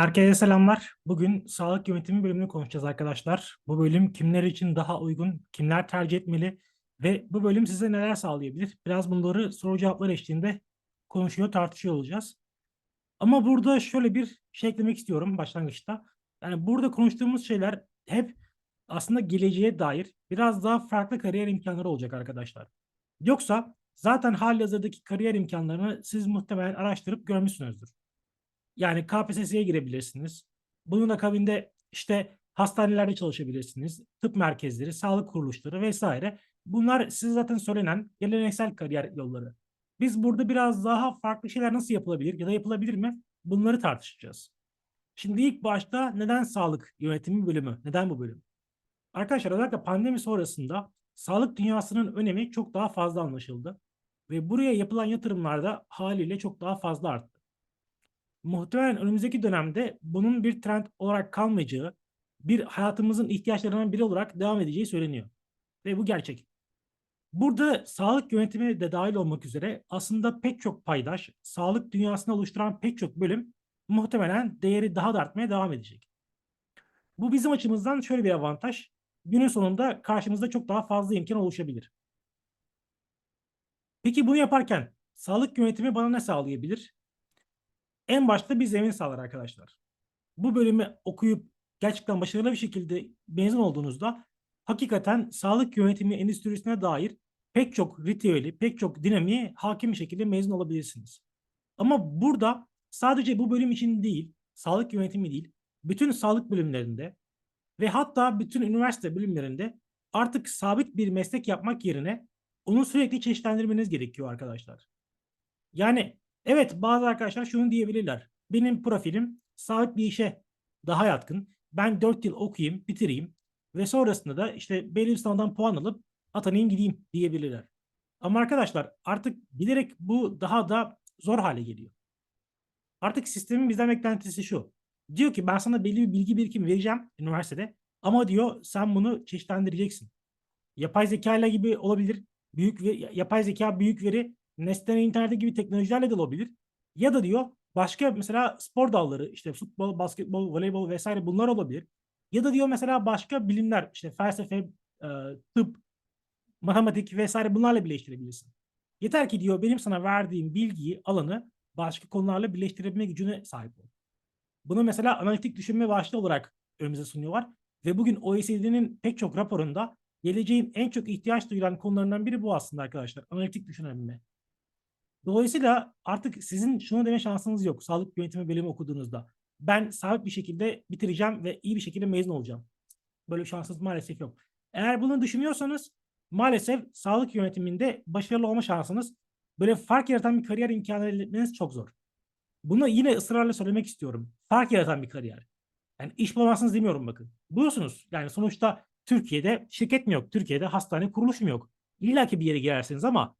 Herkese selamlar. Bugün sağlık yönetimi bölümünü konuşacağız arkadaşlar. Bu bölüm kimler için daha uygun, kimler tercih etmeli ve bu bölüm size neler sağlayabilir? Biraz bunları soru cevaplar eşliğinde konuşuyor, tartışıyor olacağız. Ama burada şöyle bir şey eklemek istiyorum başlangıçta. Yani burada konuştuğumuz şeyler hep aslında geleceğe dair biraz daha farklı kariyer imkanları olacak arkadaşlar. Yoksa zaten halihazırdaki kariyer imkanlarını siz muhtemelen araştırıp görmüşsünüzdür. Yani KPSS'ye girebilirsiniz. Bunun akabinde işte hastanelerde çalışabilirsiniz. Tıp merkezleri, sağlık kuruluşları vesaire. Bunlar size zaten söylenen geleneksel kariyer yolları. Biz burada biraz daha farklı şeyler nasıl yapılabilir ya da yapılabilir mi? Bunları tartışacağız. Şimdi ilk başta neden sağlık yönetimi bölümü? Neden bu bölüm? Arkadaşlar özellikle pandemi sonrasında sağlık dünyasının önemi çok daha fazla anlaşıldı. Ve buraya yapılan yatırımlar da haliyle çok daha fazla arttı muhtemelen önümüzdeki dönemde bunun bir trend olarak kalmayacağı, bir hayatımızın ihtiyaçlarından biri olarak devam edeceği söyleniyor. Ve bu gerçek. Burada sağlık yönetimi de dahil olmak üzere aslında pek çok paydaş, sağlık dünyasını oluşturan pek çok bölüm muhtemelen değeri daha da artmaya devam edecek. Bu bizim açımızdan şöyle bir avantaj. Günün sonunda karşımızda çok daha fazla imkan oluşabilir. Peki bunu yaparken sağlık yönetimi bana ne sağlayabilir? En başta bir zemin sağlar arkadaşlar. Bu bölümü okuyup gerçekten başarılı bir şekilde mezun olduğunuzda hakikaten sağlık yönetimi endüstrisine dair pek çok ritüeli, pek çok dinamiğe hakim bir şekilde mezun olabilirsiniz. Ama burada sadece bu bölüm için değil, sağlık yönetimi değil, bütün sağlık bölümlerinde ve hatta bütün üniversite bölümlerinde artık sabit bir meslek yapmak yerine onu sürekli çeşitlendirmeniz gerekiyor arkadaşlar. Yani Evet bazı arkadaşlar şunu diyebilirler. Benim profilim sabit bir işe daha yatkın. Ben 4 yıl okuyayım, bitireyim ve sonrasında da işte belli bir sınavdan puan alıp atanayım gideyim diyebilirler. Ama arkadaşlar artık bilerek bu daha da zor hale geliyor. Artık sistemin bizden beklentisi şu. Diyor ki ben sana belli bir bilgi birikimi vereceğim üniversitede ama diyor sen bunu çeşitlendireceksin. Yapay zeka ile gibi olabilir. Büyük ve yapay zeka büyük veri nesnel interneti gibi teknolojilerle de olabilir. Ya da diyor başka mesela spor dalları işte futbol, basketbol, voleybol vesaire bunlar olabilir. Ya da diyor mesela başka bilimler işte felsefe, e, tıp, matematik vesaire bunlarla birleştirebilirsin. Yeter ki diyor benim sana verdiğim bilgiyi, alanı başka konularla birleştirebilme gücüne sahip ol. Bunu mesela analitik düşünme başlığı olarak önümüze sunuyorlar. Ve bugün OECD'nin pek çok raporunda geleceğin en çok ihtiyaç duyulan konularından biri bu aslında arkadaşlar. Analitik düşünebilme. Dolayısıyla artık sizin şunu deme şansınız yok. Sağlık yönetimi bölümü okuduğunuzda. Ben sabit bir şekilde bitireceğim ve iyi bir şekilde mezun olacağım. Böyle bir şansınız maalesef yok. Eğer bunu düşünüyorsanız maalesef sağlık yönetiminde başarılı olma şansınız böyle fark yaratan bir kariyer imkanı elde etmeniz çok zor. Bunu yine ısrarla söylemek istiyorum. Fark yaratan bir kariyer. Yani iş bulamazsınız demiyorum bakın. Buluyorsunuz. Yani sonuçta Türkiye'de şirket mi yok? Türkiye'de hastane kuruluş mu yok? İlla ki bir yere girersiniz ama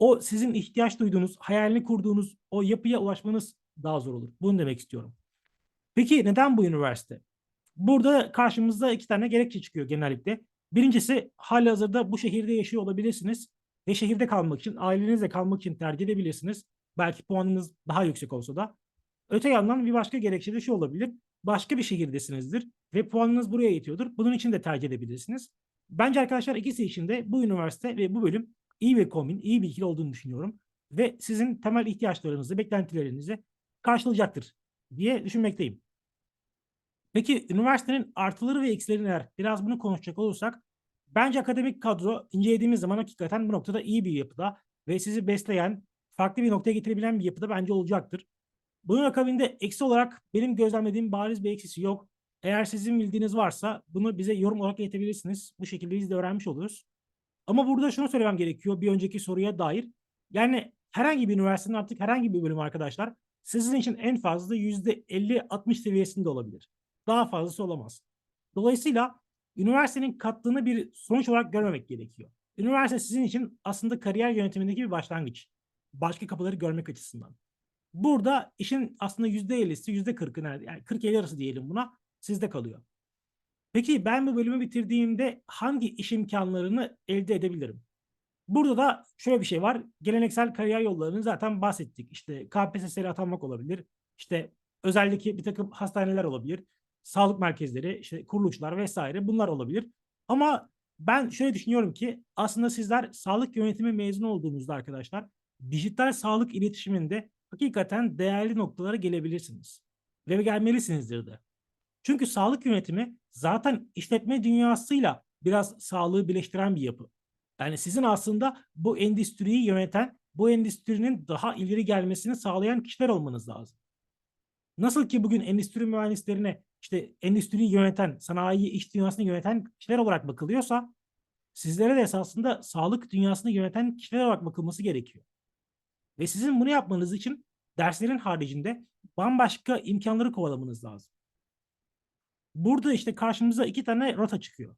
o sizin ihtiyaç duyduğunuz, hayalini kurduğunuz o yapıya ulaşmanız daha zor olur. Bunu demek istiyorum. Peki neden bu üniversite? Burada karşımızda iki tane gerekçe çıkıyor genellikle. Birincisi hali hazırda bu şehirde yaşıyor olabilirsiniz ve şehirde kalmak için, ailenizle kalmak için tercih edebilirsiniz. Belki puanınız daha yüksek olsa da. Öte yandan bir başka gerekçe de şu olabilir. Başka bir şehirdesinizdir ve puanınız buraya yetiyordur. Bunun için de tercih edebilirsiniz. Bence arkadaşlar ikisi için de bu üniversite ve bu bölüm iyi bir kombin, iyi bir ikili olduğunu düşünüyorum. Ve sizin temel ihtiyaçlarınızı, beklentilerinizi karşılayacaktır diye düşünmekteyim. Peki üniversitenin artıları ve eksileri neler? Biraz bunu konuşacak olursak bence akademik kadro incelediğimiz zaman hakikaten bu noktada iyi bir yapıda ve sizi besleyen, farklı bir noktaya getirebilen bir yapıda bence olacaktır. Bunun akabinde eksi olarak benim gözlemlediğim bariz bir eksisi yok. Eğer sizin bildiğiniz varsa bunu bize yorum olarak iletebilirsiniz. Bu şekilde biz de öğrenmiş oluruz. Ama burada şunu söylemem gerekiyor bir önceki soruya dair. Yani herhangi bir üniversitenin artık herhangi bir bölüm arkadaşlar sizin için en fazla %50-60 seviyesinde olabilir. Daha fazlası olamaz. Dolayısıyla üniversitenin kattığını bir sonuç olarak görmemek gerekiyor. Üniversite sizin için aslında kariyer yönetimindeki bir başlangıç. Başka kapıları görmek açısından. Burada işin aslında %50'si %40'ı nerede? Yani 40-50 arası diyelim buna sizde kalıyor. Peki ben bu bölümü bitirdiğimde hangi iş imkanlarını elde edebilirim? Burada da şöyle bir şey var. Geleneksel kariyer yollarını zaten bahsettik. İşte KPSS'ye atanmak olabilir. İşte özellikle bir takım hastaneler olabilir, sağlık merkezleri, işte kuruluşlar vesaire bunlar olabilir. Ama ben şöyle düşünüyorum ki aslında sizler sağlık yönetimi mezunu olduğunuzda arkadaşlar dijital sağlık iletişiminde hakikaten değerli noktalara gelebilirsiniz. Ve gelmelisinizdir de. Çünkü sağlık yönetimi zaten işletme dünyasıyla biraz sağlığı birleştiren bir yapı. Yani sizin aslında bu endüstriyi yöneten, bu endüstrinin daha ileri gelmesini sağlayan kişiler olmanız lazım. Nasıl ki bugün endüstri mühendislerine işte endüstriyi yöneten, sanayi iş dünyasını yöneten kişiler olarak bakılıyorsa sizlere de esasında sağlık dünyasını yöneten kişiler olarak bakılması gerekiyor. Ve sizin bunu yapmanız için derslerin haricinde bambaşka imkanları kovalamanız lazım. Burada işte karşımıza iki tane rota çıkıyor.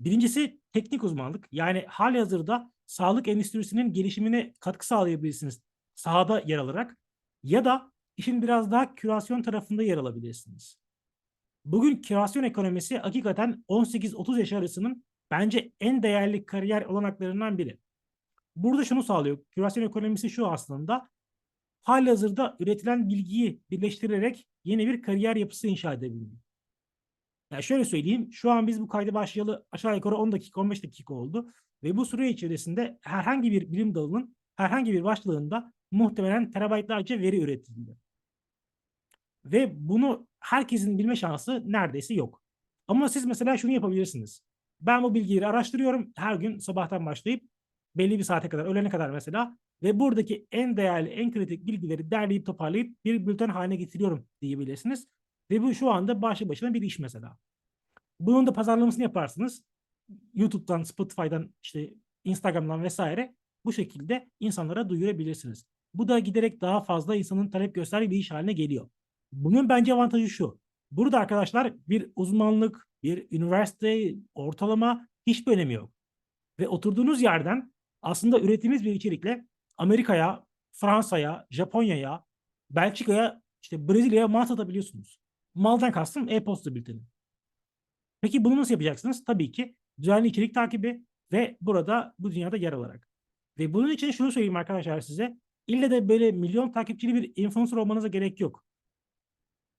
Birincisi teknik uzmanlık. Yani hali hazırda sağlık endüstrisinin gelişimine katkı sağlayabilirsiniz sahada yer alarak. Ya da işin biraz daha kürasyon tarafında yer alabilirsiniz. Bugün kürasyon ekonomisi hakikaten 18-30 yaş arasının bence en değerli kariyer olanaklarından biri. Burada şunu sağlıyor. Kürasyon ekonomisi şu aslında. Hali hazırda üretilen bilgiyi birleştirerek yeni bir kariyer yapısı inşa edebilmek. Yani şöyle söyleyeyim. Şu an biz bu kaydı başlayalı aşağı yukarı 10 dakika 15 dakika oldu. Ve bu süre içerisinde herhangi bir bilim dalının herhangi bir başlığında muhtemelen terabaytlarca veri üretildi. Ve bunu herkesin bilme şansı neredeyse yok. Ama siz mesela şunu yapabilirsiniz. Ben bu bilgileri araştırıyorum. Her gün sabahtan başlayıp belli bir saate kadar, öğlene kadar mesela ve buradaki en değerli, en kritik bilgileri derleyip toparlayıp bir bülten haline getiriyorum diyebilirsiniz. Ve bu şu anda başlı başına bir iş mesela. Bunun da pazarlamasını yaparsınız. YouTube'dan, Spotify'dan, işte Instagram'dan vesaire bu şekilde insanlara duyurabilirsiniz. Bu da giderek daha fazla insanın talep gösterdiği bir iş haline geliyor. Bunun bence avantajı şu. Burada arkadaşlar bir uzmanlık, bir üniversite, ortalama hiçbir önemi yok. Ve oturduğunuz yerden aslında ürettiğiniz bir içerikle Amerika'ya, Fransa'ya, Japonya'ya, Belçika'ya, işte Brezilya'ya mal satabiliyorsunuz. Maldan kastım e-posta bülteni. Peki bunu nasıl yapacaksınız? Tabii ki düzenli içerik takibi ve burada bu dünyada yer alarak. Ve bunun için şunu söyleyeyim arkadaşlar size. İlle de böyle milyon takipçili bir influencer olmanıza gerek yok.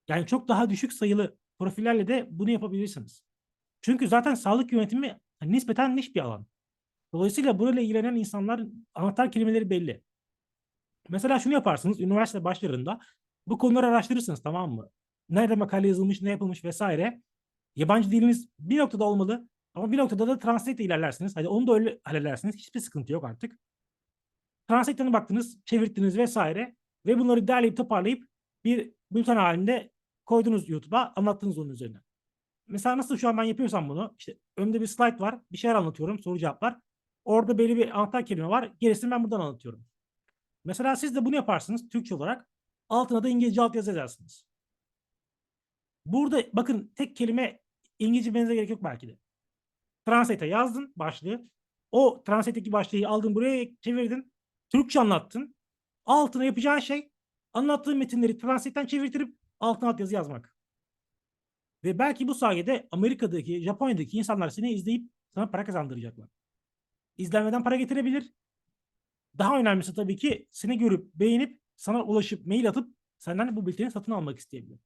Yani çok daha düşük sayılı profillerle de bunu yapabilirsiniz. Çünkü zaten sağlık yönetimi nispeten niş bir alan. Dolayısıyla burayla ilgilenen insanlar anahtar kelimeleri belli. Mesela şunu yaparsınız üniversite başlarında bu konuları araştırırsınız tamam mı? Nerede makale yazılmış, ne yapılmış vesaire. Yabancı diliniz bir noktada olmalı ama bir noktada da translate ile ilerlersiniz. Hadi onu da öyle halledersiniz. Hiçbir sıkıntı yok artık. Translate'lerine baktınız, çevirttiniz vesaire ve bunları derleyip toparlayıp bir bülten halinde koydunuz YouTube'a, anlattınız onun üzerine. Mesela nasıl şu an ben yapıyorsam bunu, işte önümde bir slide var, bir şeyler anlatıyorum, soru cevaplar. Orada belli bir anahtar kelime var, gerisini ben buradan anlatıyorum. Mesela siz de bunu yaparsınız Türkçe olarak. Altına da İngilizce altyazı yazarsınız. Burada bakın tek kelime İngilizce benzer gerek yok belki de. Translate'e yazdın başlığı. O Translate'deki başlığı aldın buraya çevirdin. Türkçe anlattın. Altına yapacağın şey anlattığın metinleri Translate'ten çevirtirip altına altyazı yazmak. Ve belki bu sayede Amerika'daki, Japonya'daki insanlar seni izleyip sana para kazandıracaklar. İzlenmeden para getirebilir. Daha önemlisi tabii ki seni görüp, beğenip, sana ulaşıp, mail atıp senden bu bülteni satın almak isteyebilir.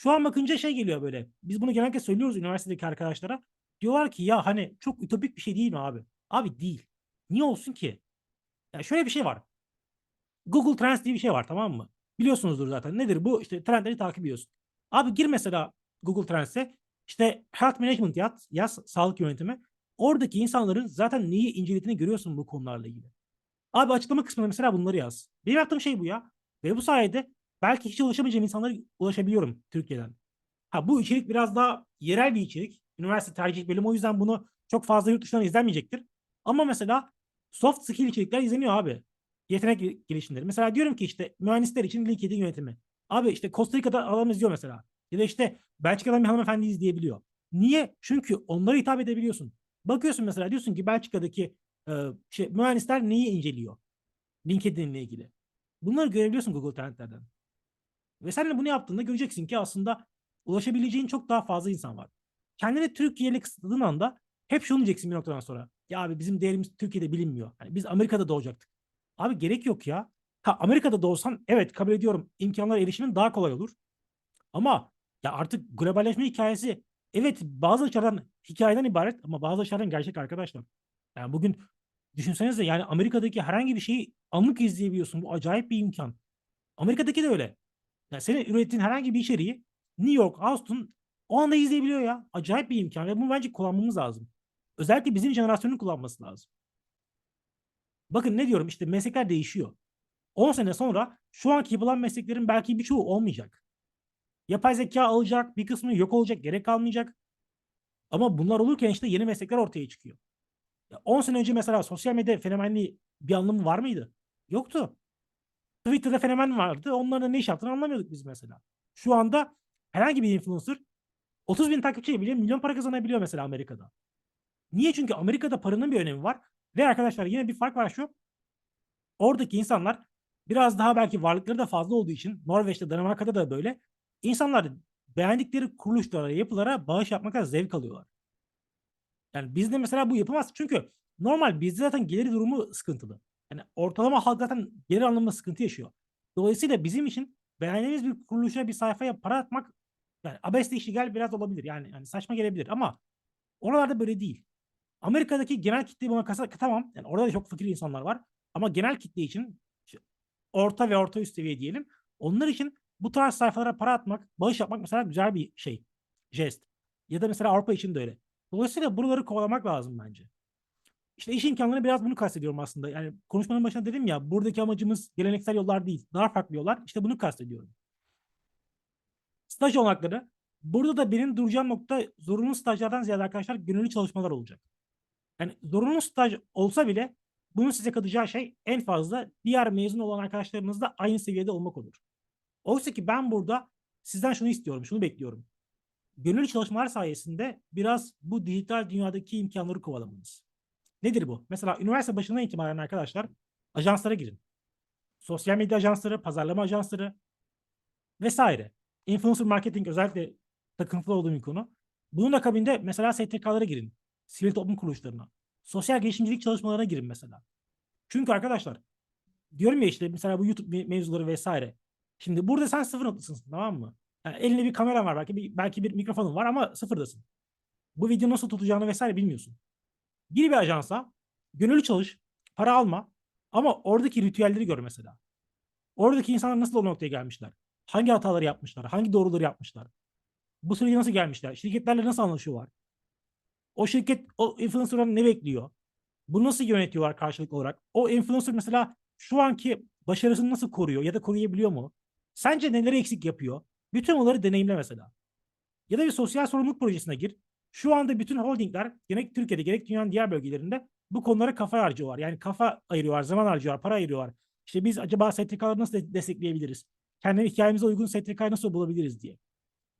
Şu an bakınca şey geliyor böyle. Biz bunu genellikle söylüyoruz üniversitedeki arkadaşlara. Diyorlar ki ya hani çok ütopik bir şey değil mi abi? Abi değil. Niye olsun ki? Ya şöyle bir şey var. Google Trends diye bir şey var tamam mı? Biliyorsunuzdur zaten. Nedir bu? İşte trendleri takip ediyorsun. Abi gir mesela Google Trends'e işte health management yaz, yaz sağlık yönetimi. Oradaki insanların zaten neyi incelediğini görüyorsun bu konularla ilgili. Abi açıklama kısmına mesela bunları yaz. Benim yaptığım şey bu ya. Ve bu sayede belki hiç ulaşamayacağım insanlara ulaşabiliyorum Türkiye'den. Ha bu içerik biraz daha yerel bir içerik. Üniversite tercih bölümü o yüzden bunu çok fazla yurt dışından izlenmeyecektir. Ama mesela soft skill içerikler izleniyor abi. Yetenek gelişimleri. Mesela diyorum ki işte mühendisler için LinkedIn yönetimi. Abi işte Costa Rica'da adam izliyor mesela. Ya da işte Belçika'dan bir hanımefendi izleyebiliyor. Niye? Çünkü onlara hitap edebiliyorsun. Bakıyorsun mesela diyorsun ki Belçika'daki e, şey, mühendisler neyi inceliyor? LinkedIn ile ilgili. Bunları görebiliyorsun Google Trendler'den. Ve sen de bunu yaptığında göreceksin ki aslında ulaşabileceğin çok daha fazla insan var. Kendini Türkiye'yle kısıtladığın anda hep şunu diyeceksin bir noktadan sonra. Ya abi bizim değerimiz Türkiye'de bilinmiyor. Yani biz Amerika'da doğacaktık. Abi gerek yok ya. Ha Amerika'da da olsan evet kabul ediyorum imkanlara erişimin daha kolay olur. Ama ya artık globalleşme hikayesi evet bazı açılardan hikayeden ibaret ama bazı açılardan gerçek arkadaşlar. Yani bugün düşünsenize yani Amerika'daki herhangi bir şeyi anlık izleyebiliyorsun. Bu acayip bir imkan. Amerika'daki de öyle. Yani senin ürettiğin herhangi bir içeriği New York, Austin o anda izleyebiliyor ya. Acayip bir imkan ve bunu bence kullanmamız lazım. Özellikle bizim jenerasyonun kullanması lazım. Bakın ne diyorum işte meslekler değişiyor. 10 sene sonra şu anki yapılan mesleklerin belki birçoğu olmayacak. Yapay zeka alacak, bir kısmı yok olacak, gerek kalmayacak. Ama bunlar olurken işte yeni meslekler ortaya çıkıyor. Ya 10 sene önce mesela sosyal medya fenomenliği bir anlamı var mıydı? Yoktu. Twitter'da fenomen vardı. Onların ne iş yaptığını anlamıyorduk biz mesela. Şu anda herhangi bir influencer 30 bin takipçiye bile milyon para kazanabiliyor mesela Amerika'da. Niye? Çünkü Amerika'da paranın bir önemi var. Ve arkadaşlar yine bir fark var şu. Oradaki insanlar biraz daha belki varlıkları da fazla olduğu için Norveç'te, Danimarka'da da böyle insanlar beğendikleri kuruluşlara, yapılara bağış yapmaktan zevk alıyorlar. Yani bizde mesela bu yapamaz. Çünkü normal bizde zaten gelir durumu sıkıntılı. Yani ortalama halk zaten gelir anlamında sıkıntı yaşıyor. Dolayısıyla bizim için beğendiğimiz bir kuruluşa bir sayfaya para atmak yani abesle işgal biraz olabilir. Yani, yani saçma gelebilir ama oralarda böyle değil. Amerika'daki genel kitleyi buna kasa tamam. Yani orada da çok fakir insanlar var. Ama genel kitle için orta ve orta üst seviye diyelim. Onlar için bu tarz sayfalara para atmak, bağış yapmak mesela güzel bir şey. Jest. Ya da mesela Avrupa için de öyle. Dolayısıyla buraları kovalamak lazım bence. İşte iş imkanlarını biraz bunu kastediyorum aslında. Yani konuşmanın başında dedim ya buradaki amacımız geleneksel yollar değil. Daha farklı yollar. İşte bunu kastediyorum. Staj olanakları. Burada da benim duracağım nokta zorunlu stajlardan ziyade arkadaşlar gönüllü çalışmalar olacak. Yani zorunlu staj olsa bile bunun size katacağı şey en fazla diğer mezun olan arkadaşlarınızla aynı seviyede olmak olur. Oysa ki ben burada sizden şunu istiyorum, şunu bekliyorum. Gönüllü çalışmalar sayesinde biraz bu dijital dünyadaki imkanları kovalamanız. Nedir bu? Mesela üniversite başından itibaren arkadaşlar ajanslara girin. Sosyal medya ajansları, pazarlama ajansları vesaire. Influencer marketing özellikle takıntılı olduğum bir konu. Bunun akabinde mesela STK'lara girin. Sivil toplum kuruluşlarına. Sosyal girişimcilik çalışmalarına girin mesela. Çünkü arkadaşlar diyorum ya işte mesela bu YouTube mevzuları vesaire. Şimdi burada sen sıfır noktasısın tamam mı? Yani elinde bir kamera var belki bir, belki bir mikrofonun var ama sıfırdasın. Bu video nasıl tutacağını vesaire bilmiyorsun. Gir bir ajansa, gönüllü çalış, para alma ama oradaki ritüelleri gör mesela. Oradaki insanlar nasıl o noktaya gelmişler? Hangi hataları yapmışlar? Hangi doğruları yapmışlar? Bu sürece nasıl gelmişler? Şirketlerle nasıl anlaşıyorlar? O şirket o influencer'dan ne bekliyor? Bunu nasıl yönetiyorlar karşılıklı olarak? O influencer mesela şu anki başarısını nasıl koruyor ya da koruyabiliyor mu? Sence neleri eksik yapıyor? Bütün onları deneyimle mesela. Ya da bir sosyal sorumluluk projesine gir. Şu anda bütün holdingler gerek Türkiye'de gerek dünyanın diğer bölgelerinde bu konulara kafa harcıyorlar. Yani kafa ayırıyorlar, zaman harcıyorlar, para ayırıyorlar. İşte biz acaba STK'ları nasıl destekleyebiliriz? Kendi hikayemize uygun STK'yı nasıl bulabiliriz diye.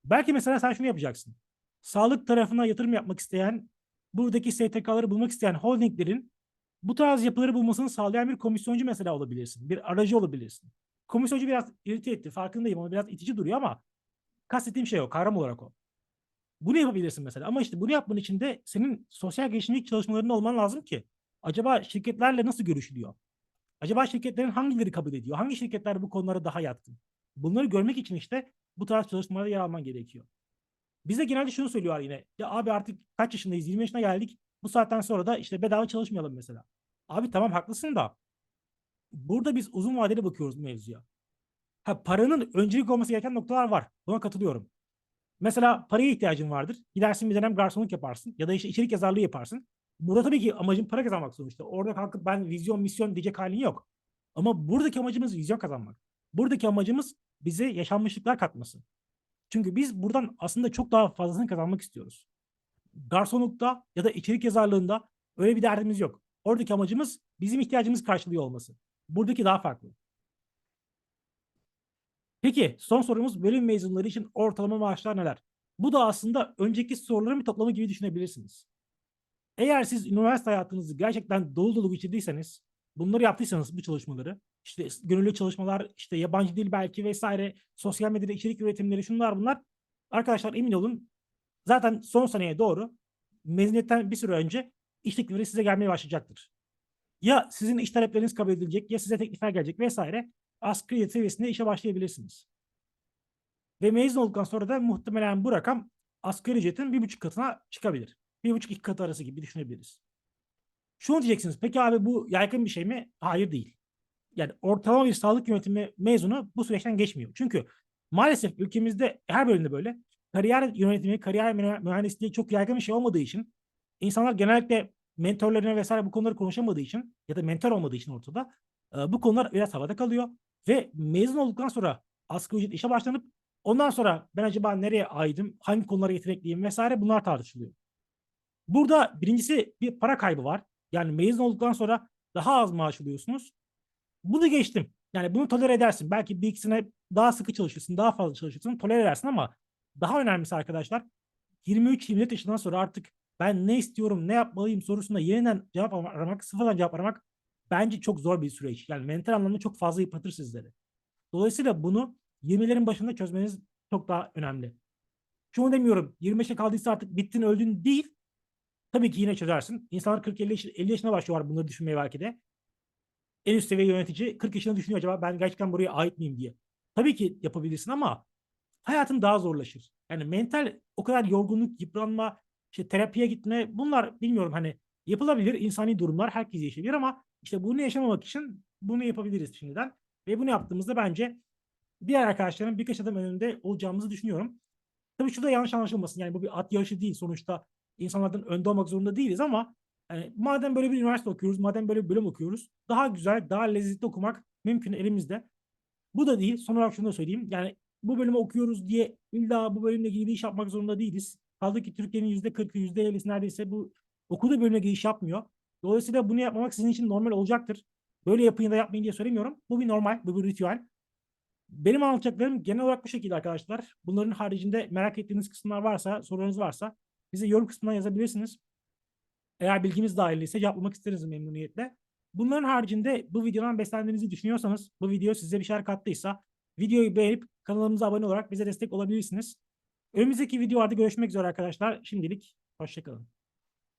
Belki mesela sen şunu yapacaksın. Sağlık tarafına yatırım yapmak isteyen, buradaki STK'ları bulmak isteyen holdinglerin bu tarz yapıları bulmasını sağlayan bir komisyoncu mesela olabilirsin. Bir aracı olabilirsin. Komisyoncu biraz irite etti. Farkındayım ama biraz itici duruyor ama kastettiğim şey o. Kavram olarak o. Bunu yapabilirsin mesela. Ama işte bunu yapman için de senin sosyal girişimcilik çalışmalarında olman lazım ki acaba şirketlerle nasıl görüşülüyor? Acaba şirketlerin hangileri kabul ediyor? Hangi şirketler bu konulara daha yatkın? Bunları görmek için işte bu tarz çalışmalarda yer alman gerekiyor. Bize genelde şunu söylüyorlar yine. Ya abi artık kaç yaşındayız? 20 yaşına geldik. Bu saatten sonra da işte bedava çalışmayalım mesela. Abi tamam haklısın da burada biz uzun vadeli bakıyoruz mevzuya. Ha, paranın öncelik olması gereken noktalar var. Buna katılıyorum. Mesela paraya ihtiyacın vardır. Gidersin bir dönem garsonluk yaparsın ya da işte içerik yazarlığı yaparsın. Burada tabii ki amacın para kazanmak sonuçta. Orada kalkıp ben vizyon, misyon diyecek halin yok. Ama buradaki amacımız vizyon kazanmak. Buradaki amacımız bize yaşanmışlıklar katması. Çünkü biz buradan aslında çok daha fazlasını kazanmak istiyoruz. Garsonlukta ya da içerik yazarlığında öyle bir derdimiz yok. Oradaki amacımız bizim ihtiyacımız karşılıyor olması. Buradaki daha farklı. Peki son sorumuz bölüm mezunları için ortalama maaşlar neler? Bu da aslında önceki soruların bir toplamı gibi düşünebilirsiniz. Eğer siz üniversite hayatınızı gerçekten dolu dolu geçirdiyseniz, bunları yaptıysanız bu çalışmaları, işte gönüllü çalışmalar, işte yabancı dil belki vesaire, sosyal medyada içerik üretimleri şunlar bunlar. Arkadaşlar emin olun zaten son seneye doğru mezuniyetten bir süre önce iş teklifleri size gelmeye başlayacaktır. ya sizin iş talepleriniz kabul edilecek ya size teklifler gelecek vesaire. Asgari seviyesinde işe başlayabilirsiniz. Ve mezun olduktan sonra da muhtemelen bu rakam asgari ücretin bir buçuk katına çıkabilir. Bir buçuk iki katı arası gibi düşünebiliriz. Şunu diyeceksiniz. Peki abi bu yaygın bir şey mi? Hayır değil. Yani ortalama bir sağlık yönetimi mezunu bu süreçten geçmiyor. Çünkü maalesef ülkemizde her bölümde böyle kariyer yönetimi, kariyer mühe- mühendisliği çok yaygın bir şey olmadığı için insanlar genellikle mentorlarına vesaire bu konuları konuşamadığı için ya da mentor olmadığı için ortada bu konular biraz havada kalıyor ve mezun olduktan sonra asgari ücret işe başlanıp ondan sonra ben acaba nereye aidim, hangi konulara yetenekliyim vesaire bunlar tartışılıyor. Burada birincisi bir para kaybı var. Yani mezun olduktan sonra daha az maaş alıyorsunuz. Bunu geçtim. Yani bunu tolere edersin. Belki bir ikisine daha sıkı çalışırsın, daha fazla çalışırsın, tolere edersin ama daha önemlisi arkadaşlar 23-24 yaşından sonra artık ben ne istiyorum, ne yapmalıyım sorusuna yeniden cevap aramak, sıfırdan cevap aramak bence çok zor bir süreç. Yani mental anlamda çok fazla yıpratır sizleri. Dolayısıyla bunu 20'lerin başında çözmeniz çok daha önemli. Şunu demiyorum, 25'e kaldıysa artık bittin öldün değil. Tabii ki yine çözersin. İnsanlar 40-50 yaş- 50 yaşına başlıyorlar bunları düşünmeye belki de. En üst seviye yönetici 40 yaşında düşünüyor acaba ben gerçekten buraya ait miyim diye. Tabii ki yapabilirsin ama hayatın daha zorlaşır. Yani mental o kadar yorgunluk, yıpranma, işte terapiye gitme bunlar bilmiyorum hani yapılabilir insani durumlar herkes yaşayabilir ama işte bunu yaşamamak için bunu yapabiliriz şimdiden. Ve bunu yaptığımızda bence diğer arkadaşların birkaç adım önünde olacağımızı düşünüyorum. Tabii şurada yanlış anlaşılmasın. Yani bu bir at yarışı değil. Sonuçta insanlardan önde olmak zorunda değiliz ama yani madem böyle bir üniversite okuyoruz, madem böyle bir bölüm okuyoruz, daha güzel, daha lezzetli okumak mümkün elimizde. Bu da değil. Son olarak şunu da söyleyeyim. Yani bu bölümü okuyoruz diye illa bu bölümle ilgili bir iş yapmak zorunda değiliz. Kaldı ki Türkiye'nin yüzde kırkı, yüzde ellisi neredeyse bu okuduğu bölümle ilgili iş yapmıyor. Dolayısıyla bunu yapmamak sizin için normal olacaktır. Böyle yapın ya da yapmayın diye söylemiyorum. Bu bir normal, bu bir ritüel. Benim anlatacaklarım genel olarak bu şekilde arkadaşlar. Bunların haricinde merak ettiğiniz kısımlar varsa, sorularınız varsa bize yorum kısmından yazabilirsiniz. Eğer bilgimiz dahiliyse cevaplamak isteriz memnuniyetle. Bunların haricinde bu videodan beslendiğinizi düşünüyorsanız, bu video size bir şeyler kattıysa videoyu beğenip kanalımıza abone olarak bize destek olabilirsiniz. Önümüzdeki videolarda görüşmek üzere arkadaşlar. Şimdilik hoşçakalın.